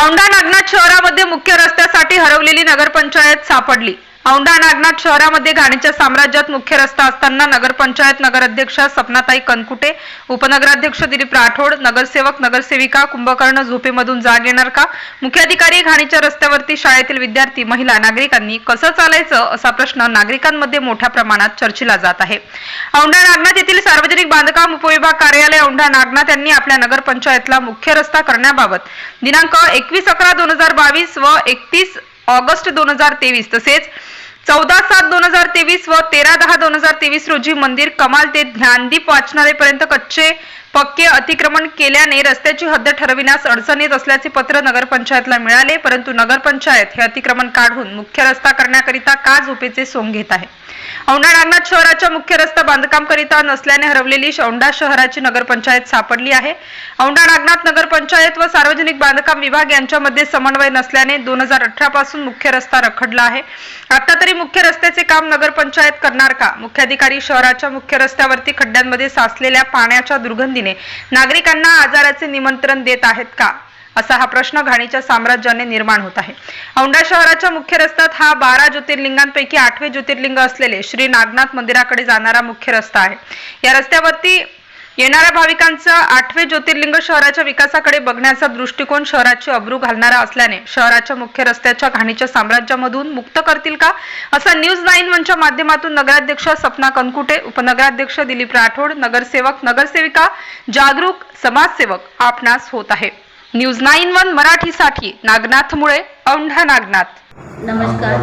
औंढा नागनाथ शहरामध्ये मुख्य रस्त्यासाठी हरवलेली नगरपंचायत सापडली. औंढा नागनाथ शहरामध्ये घाणीच्या साम्राज्यात मुख्य रस्ता असताना नगरपंचायत नगराध्यक्षा सपनाताई कनकुटे उपनगराध्यक्ष दिलीप राठोड नगरसेवक नगरसेविका कुंभकर्ण झोपेमधून जाग येणार का? मुख्याधिकारी घाणीच्या रस्त्यावरती शाळेतील विद्यार्थी महिला नागरिकांनी कसं चालायचं असा प्रश्न नागरिकांमध्ये मोठ्या प्रमाणात चर्चिला जात आहे. औंढा नागनाथ येथील सार्वजनिक बांधकाम उपविभाग कार्यालय औंढा नागनाथ यांनी आपल्या नगरपंचायतला मुख्य रस्ता करण्याबाबत दिनांक एकवीस अकरा दोन हजार बावीस व एकतीस ऑगस्ट दोन हजार तेवीस तसेच चौदा सात दोन हजार तेवीस व तेरा दहा दोन हजार तेवीस रोजी मंदिर कमाल ते ज्ञानदीप वाचनालयपर्यंत कच्चे पक्के अतिक्रमण केल्याने रस्त्याची हद्द ठरविण्यास अडचण येत असल्याचे पत्र नगरपंचायतला मिळाले परंतु नगरपंचायत हे अतिक्रमण काढून मुख्य रस्ता करण्याकरिता का झोपेचे सोंग घेत आहे? औंढा नागनाथ शहराच्या मुख्य रस्ता बांधकाम करिता नसल्याने हरवलेली औंढा शहराची नगरपंचायत सापडली आहे. औंढा नागनाथ नगरपंचायत व सार्वजनिक बांधकाम विभाग यांच्यामध्ये समन्वय नसल्याने दोन हजार अठरा पासून मुख्य रस्ता रखडला आहे. आता तरी मुख्य रस्त्याचे काम नगरपंचायत करणार का? मुख्याधिकारी शहराच्या मुख्य रस्त्यावरती खड्ड्यांमध्ये साचलेल्या पाण्याच्या दुर्गंधीने नागरिकांना आजाराचे निमंत्रण देत आहेत का? असा हा प्रश्न घाणीच्या साम्राज्याने निर्माण होत आहे. औंढा शहराच्या मुख्य रस्त्यात हा बारा ज्योतिर्लिंगांपैकी आठवे ज्योतिर्लिंग असलेले श्री नागनाथ मंदिराकडे जाणारा मुख्य रस्ता आहे. या रस्त्यावरती येणाऱ्या भाविकांचा आठवे ज्योतिर्लिंग शहराच्या विकासाकडे बघण्याचा दृष्टिकोन शहराची अब्रू घालणारा असल्याने शहराच्या मुख्य रस्त्याच्या घाणीच्या साम्राज्यामधून मुक्त करतील का? असा न्यूज नाईन वनच्या माध्यमातून नगराध्यक्ष सपना कनकुटे उपनगराध्यक्ष दिलीप राठोड नगरसेवक नगरसेविका जागरूक समाजसेवक आपणास होत आहे. न्यूज नाईन वन मराठीसाठी नागनाथमुळे औंढा नागनाथ. नमस्कार.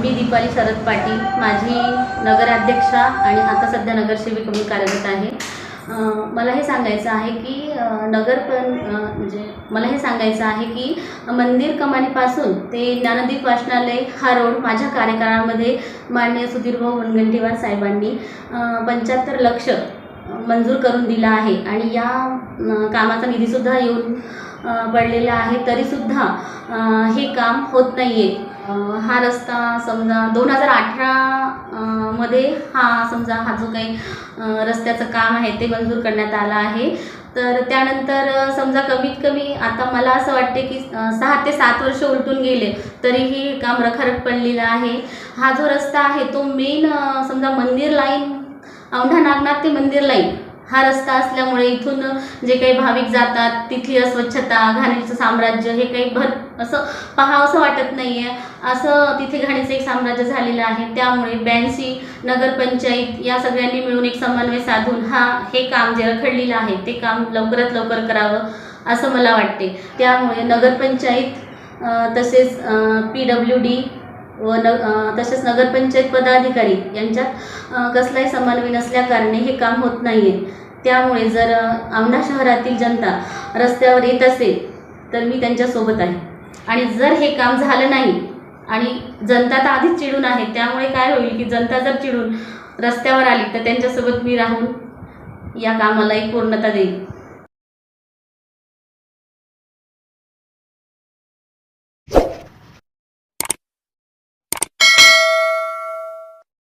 मी दीपाली शरद पाटील. माझी नगराध्यक्षा आणि आता सध्या नगरसेविका म्हणून कार्यरत आहे. मला हे सांगायचं आहे की अं, नगर पण म्हणजे मला हे सांगायचं आहे की मंदिर कमानीपासून ते ज्ञानदीप वाचनालय हा रोड माझ्या कार्यकाळामध्ये माननीय सुधीरभाऊ मुनगंटीवार साहेबांनी पंच्याहत्तर लक्ष मंजूर करून दिला आहे. आणि या कामाचा निधीसुद्धा येऊन पडलेला आहे. तरीसुद्धा हे काम होत नाही आहे हा रस्ता समजा दोन हजार अठरा मध्ये हा समजा हा जो काही रस्त्याचं काम आहे ते मंजूर करण्यात आलं आहे. तर त्यानंतर समजा कमीत कमी आता मला असं वाटते की सहा ते सात वर्ष उलटून गेले तरीही काम रखरख पडलेलं आहे. हा जो रस्ता आहे तो मेन समजा मंदिर लाईन औंढा नागनाथ ते मंदिर लाईन हा रस्ता असल्यामुळे इथून जे काही भाविक जातात तिथली अस्वच्छता घाणीचं साम्राज्य हे काही भर असं पाहावंसं वाटत नाही आहे असं तिथे घाणीचं एक साम्राज्य झालेलं आहे. त्यामुळे ब्याऐंशी नगरपंचायत या सगळ्यांनी मिळून एक समन्वय साधून हा हे काम जे रखडलेलं आहे ते काम लवकरात लवकर करावं असं मला वाटते. त्यामुळे नगरपंचायत तसेच पी डब्ल्यू डी व न तसेच नगरपंचायत पदाधिकारी यांच्यात कसलाही समन्वय नसल्याकारणे हे काम होत नाही आहे त्यामुळे जर औंढा शहरातील जनता रस्त्यावर येत असेल तर मी त्यांच्यासोबत आहे. आणि जर हे काम झालं नाही आणि जनता तर आधीच चिडून आहे त्यामुळे काय होईल की जनता जर चिडून रस्त्यावर आली तर त्यांच्यासोबत मी राहून या कामाला एक पूर्णता देईल